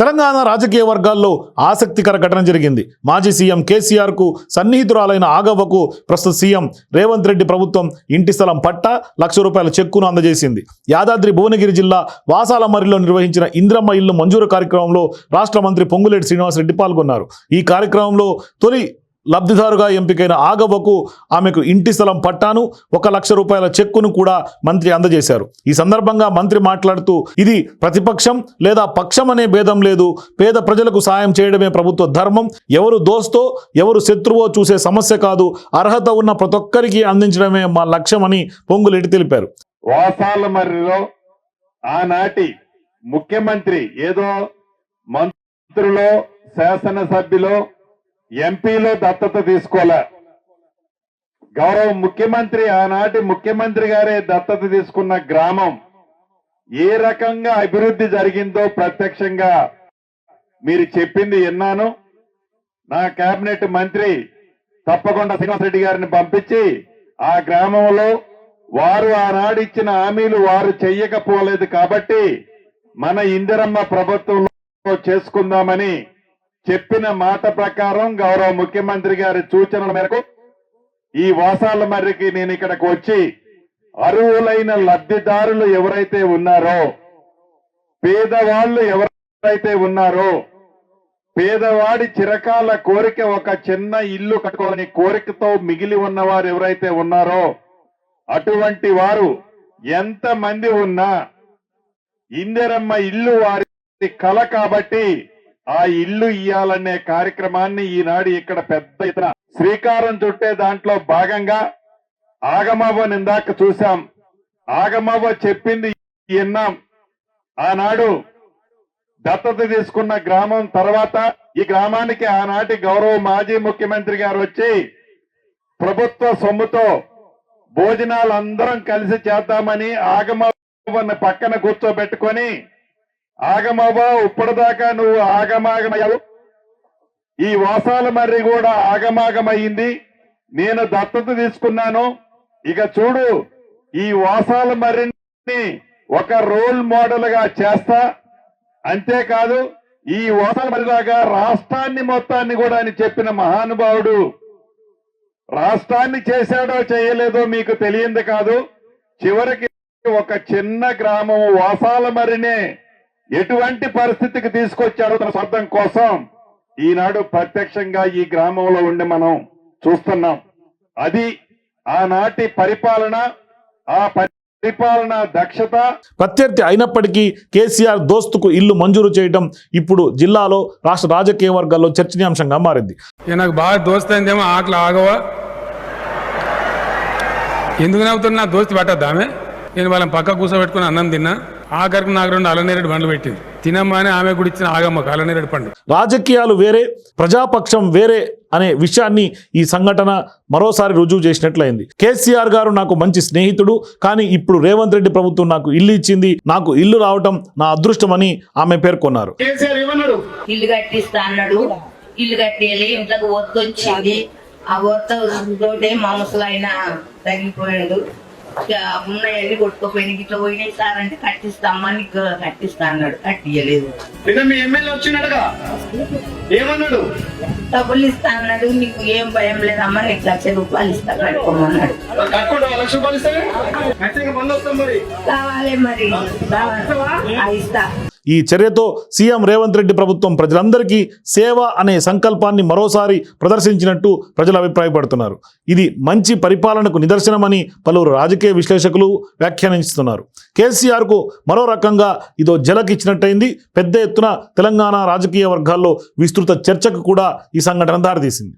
తెలంగాణ రాజకీయ వర్గాల్లో ఆసక్తికర ఘటన జరిగింది. మాజీ సీఎం కేసీఆర్కు సన్నిహితురాలైన ఆగవ్వకు ప్రస్తుత సీఎం రేవంత్ రెడ్డి ప్రభుత్వం ఇంటి స్థలం పట్ట లక్ష రూపాయల చెక్కును అందజేసింది. యాదాద్రి భువనగిరి జిల్లా వాసాలమరిలో నిర్వహించిన ఇంద్రమ్మ ఇల్లు మంజూరు కార్యక్రమంలో రాష్ట్ర మంత్రి పొంగులేటి శ్రీనివాసరెడ్డి పాల్గొన్నారు. ఈ కార్యక్రమంలో తొలి లబ్ధిదారుగా ఎంపికైన ఆగవకు ఆమెకు ఇంటి స్థలం పట్టాను. ఒక లక్ష రూపాయల చెక్కును కూడా మంత్రి అందజేశారు. ఈ సందర్భంగా మంత్రి మాట్లాడుతూ ఇది ప్రతిపక్షం లేదా పక్షం అనే భేదం లేదు. పేద ప్రజలకు సాయం చేయడమే ప్రభుత్వ ధర్మం. ఎవరు దోస్తో ఎవరు శత్రువో చూసే సమస్య కాదు. అర్హత ఉన్న ప్రతి ఒక్కరికి అందించడమే మా లక్ష్యమని పొంగులెట్టి తెలిపారు. వాసాల మర్రిలో ఆనాటి ముఖ్యమంత్రి ఏదో మంత్రులో శాసనసభ్యులో ఎంపీలో దత్తత తీసుకోలే. గౌరవ ముఖ్యమంత్రి ఆనాటి ముఖ్యమంత్రి గారే దత్తత తీసుకున్న గ్రామం. ఏ రకంగా అభివృద్ధి జరిగిందో ప్రత్యక్షంగా మీరు చెప్పింది విన్నాను. నా కేబినెట్ మంత్రి తప్పకుండా శ్రీనివాసరెడ్డి గారిని పంపించి ఆ గ్రామంలో వారు ఆనాడు ఇచ్చిన హామీలు వారు చెయ్యకపోలేదు కాబట్టి మన ఇందిరమ్మ ప్రభుత్వంలో చేసుకుందామని చెప్పిన మాట ప్రకారం గౌరవ ముఖ్యమంత్రి గారి సూచనల మేరకు ఈ వాసాల మర్రికి నేను ఇక్కడికి వచ్చి అర్హులైన లబ్ధిదారులు ఎవరైతే ఉన్నారో పేదవాళ్ళు ఎవరైతే ఉన్నారో పేదవాడి చిరకాల కోరిక ఒక చిన్న ఇల్లు కట్టుకోవాలని కోరికతో మిగిలి ఉన్నవారు ఎవరైతే ఉన్నారో అటువంటి వారు ఎంత మంది ఉన్నా ఇందిరమ్మ ఇల్లు వారి కల కాబట్టి ఆ ఇల్లు ఇయ్యాలనే కార్యక్రమాన్ని ఈనాడు ఇక్కడ పెద్ద ఇతర శ్రీకారం చుట్టే దాంట్లో భాగంగా ఆగమవ్వ నిందాక చూశాం. ఆగమవ్వ చెప్పింది విన్నాం. ఆనాడు దత్తత తీసుకున్న గ్రామం తర్వాత ఈ గ్రామానికి ఆనాటి గౌరవ మాజీ ముఖ్యమంత్రి గారు వచ్చి ప్రభుత్వ సొమ్ముతో భోజనాలు అందరం కలిసి చేద్దామని ఆగమవ్వని పక్కన కూర్చోబెట్టుకొని ఆగమవా ఇప్పటిదాకా నువ్వు ఆగమాగమయ్యావు. ఈ వాసాల మర్రి కూడా ఆగమాగమయ్యింది. నేను దత్తత తీసుకున్నాను. ఇక చూడు ఈ వాసాల మర్రిని ఒక రోల్ మోడల్గా చేస్తా. అంతేకాదు ఈ ఓసల మరిలాగా రాష్ట్రాన్ని మొత్తాన్ని కూడా అని చెప్పిన మహానుభావుడు రాష్ట్రాన్ని చేశాడో చేయలేదో మీకు తెలియంది కాదు. చివరికి ఒక చిన్న గ్రామం వాసాల మరినే ఎటువంటి పరిస్థితికి తీసుకొచ్చాడో తన స్వార్థం కోసం ఈనాడు ప్రత్యక్షంగా ఈ గ్రామంలో ఉండి మనం చూస్తున్నాం. అది ఆనాటి పరిపాలన ఆ పరిపాలన దక్షత. ప్రత్యర్థి అయినప్పటికీ కేసీఆర్ దోస్తుకు ఇల్లు మంజూరు చేయడం ఇప్పుడు జిల్లాలో రాష్ట్ర రాజకీయ వర్గాల్లో చర్చనీయాంశంగా మారింది. నాకు బాగా దోస్త్ అయిందేమో ఆకలి ఆగవా? ఎందుకు నవ్వుతున్నా? దోస్తు పెట్టద్దామె? నేను వాళ్ళని పక్క కూర్చోబెట్టుకుని అన్నం తిన్నా. ఆఖరికి నాకు రెండు అలనేరేడు పండ్లు పెట్టింది. తినమ్మని ఆమె కూడా ఇచ్చిన ఆగమ్మకు అలనేరేడు పండు. రాజకీయాలు వేరే ప్రజాపక్షం వేరే అనే విషయాన్ని ఈ సంఘటన మరోసారి రుజువు చేసినట్లయింది. కేసీఆర్ గారు నాకు మంచి స్నేహితుడు కానీ ఇప్పుడు రేవంత్ రెడ్డి ప్రభుత్వం నాకు ఇల్లు ఇచ్చింది నాకు ఇల్లు రావటం నా అదృష్టమని ఆమె పేర్కొన్నారు. ఇల్లు కట్టిస్తా అన్నాడు. ఇల్లు ఇంట్లోకి ఆ ఒత్త తోటే మా ముసలాయన తగిలిపోయాడు ఇక ఉన్నాయన్ని కొట్టుకోపోయినాయి. ఇట్లా పోయినాయి. సార్ అంటే కట్టిస్తామ్మా నీకు కట్టిస్తా అన్నాడు. కట్టియలేదు నిన్న మీ ఎమ్మెల్యే వచ్చినాడుగా ఏమన్నాడు? డబ్బులు ఇస్తా అన్నాడు. నీకు ఏం భయం లేదమ్మా నీకు లక్ష రూపాయలు ఇస్తా కట్టుకోమన్నాడు. కావాలి మరి. కావాలి. ఇస్తా. ఈ చర్యతో సీఎం రేవంత్ రెడ్డి ప్రభుత్వం ప్రజలందరికీ సేవ అనే సంకల్పాన్ని మరోసారి ప్రదర్శించినట్టు ప్రజలు అభిప్రాయపడుతున్నారు. ఇది మంచి పరిపాలనకు నిదర్శనమని పలువురు రాజకీయ విశ్లేషకులు వ్యాఖ్యానిస్తున్నారు. కేసీఆర్కు మరో రకంగా ఇదో జలకిచ్చినట్టయింది. పెద్ద ఎత్తున తెలంగాణ రాజకీయ వర్గాల్లో విస్తృత చర్చకు కూడా ఈ సంఘటన దారితీసింది.